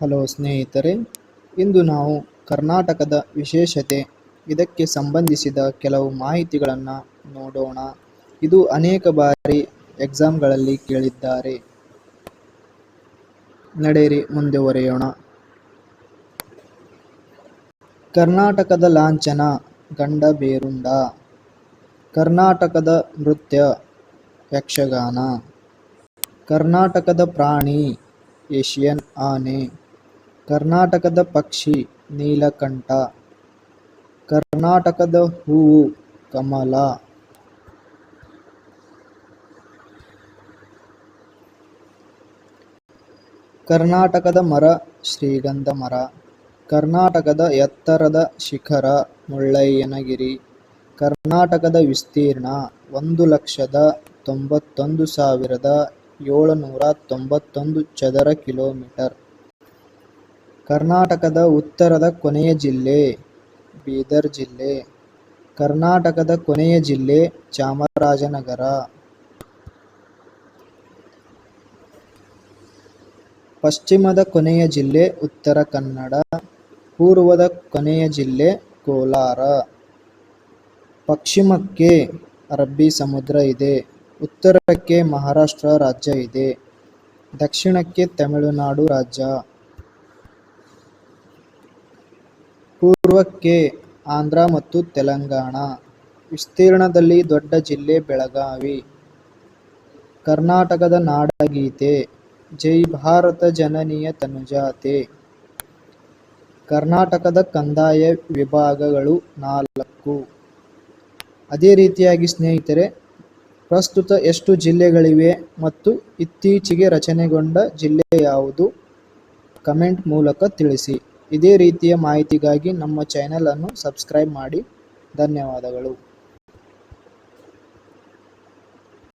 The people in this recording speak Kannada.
ಹಲೋ ಸ್ನೇಹಿತರೆ, ಇಂದು ನಾವು ಕರ್ನಾಟಕದ ವಿಶೇಷತೆ, ಇದಕ್ಕೆ ಸಂಬಂಧಿಸಿದ ಕೆಲವು ಮಾಹಿತಿಗಳನ್ನು ನೋಡೋಣ. ಇದು ಅನೇಕ ಬಾರಿ ಎಕ್ಸಾಮ್ಗಳಲ್ಲಿ ಕೇಳಿದ್ದಾರೆ. ನಡೆಯಿರಿ ಮುಂದುವರೆಯೋಣ ಕರ್ನಾಟಕದ ಲಾಂಛನ ಗಂಡಬೇರುಂಡ ಕರ್ನಾಟಕದ ನೃತ್ಯ, ಯಕ್ಷಗಾನ. ಕರ್ನಾಟಕದ ಪ್ರಾಣಿ, ಏಷಿಯನ್ ಆನೆ. ಕರ್ನಾಟಕದ ಪಕ್ಷಿ ನೀಲಕಂಠ, ಕರ್ನಾಟಕದ ಹೂವು ಕಮಲ. ಕರ್ನಾಟಕದ ಮರ ಶ್ರೀಗಂಧ ಮರ, ಕರ್ನಾಟಕದ ಎತ್ತರದ ಶಿಖರ ಮುಳ್ಳಯ್ಯನಗಿರಿ, ಕರ್ನಾಟಕದ ವಿಸ್ತೀರ್ಣ ಒಂದು ಲಕ್ಷದ ತೊಂಬತ್ತೊಂದು ಸಾವಿರದ ಏಳುನೂರ ತೊಂಬತ್ತೊಂದು ಚದರ ಕಿಲೋಮೀಟರ್. ಕರ್ನಾಟಕದ ಉತ್ತರದ ಕೊನೆಯ ಜಿಲ್ಲೆ ಬೀದರ್ ಜಿಲ್ಲೆ. ಕರ್ನಾಟಕದ ಕೊನೆಯ ಜಿಲ್ಲೆ ಚಾಮರಾಜನಗರ. ಪಶ್ಚಿಮದ ಕೊನೆಯ ಜಿಲ್ಲೆ ಉತ್ತರ ಕನ್ನಡ, ಪೂರ್ವದ ಕೊನೆಯ ಜಿಲ್ಲೆ ಕೋಲಾರ. ಪಶ್ಚಿಮಕ್ಕೆ ಅರಬ್ಬಿ ಸಮುದ್ರ ಇದೆ, ಉತ್ತರಕ್ಕೆ ಮಹಾರಾಷ್ಟ್ರ ರಾಜ್ಯ ಇದೆ, ದಕ್ಷಿಣಕ್ಕೆ ತಮಿಳುನಾಡು ರಾಜ್ಯ. ಪೂರ್ವಕ್ಕೆ ಆಂಧ್ರ ಮತ್ತು ತೆಲಂಗಾಣ. ವಿಸ್ತೀರ್ಣದಲ್ಲಿ ದೊಡ್ಡ ಜಿಲ್ಲೆ ಬೆಳಗಾವಿ. ಕರ್ನಾಟಕದ ನಾಡಗೀತೆ, ಜೈ ಭಾರತ ಜನನಿಯ ತನುಜಾತೆ. ಕರ್ನಾಟಕದ ಕಂದಾಯ ವಿಭಾಗಗಳು ನಾಲ್ಕು. ಅದೇ ರೀತಿಯಾಗಿ ಸ್ನೇಹಿತರೆ, ಪ್ರಸ್ತುತ ಎಷ್ಟು ಜಿಲ್ಲೆಗಳಿವೆ ಮತ್ತು ಇತ್ತೀಚೆಗೆ ರಚನೆಗೊಂಡ ಜಿಲ್ಲೆ ಯಾವುದು? ಕಮೆಂಟ್ ಮೂಲಕ ತಿಳಿಸಿ. ಇದೇ ರೀತಿಯ ಮಾಹಿತಿಗಾಗಿ ನಮ್ಮ ಚಾನೆಲ್ ಅನ್ನು ಸಬ್ಸ್ಕ್ರೈಬ್ ಮಾಡಿ. ಧನ್ಯವಾದಗಳು.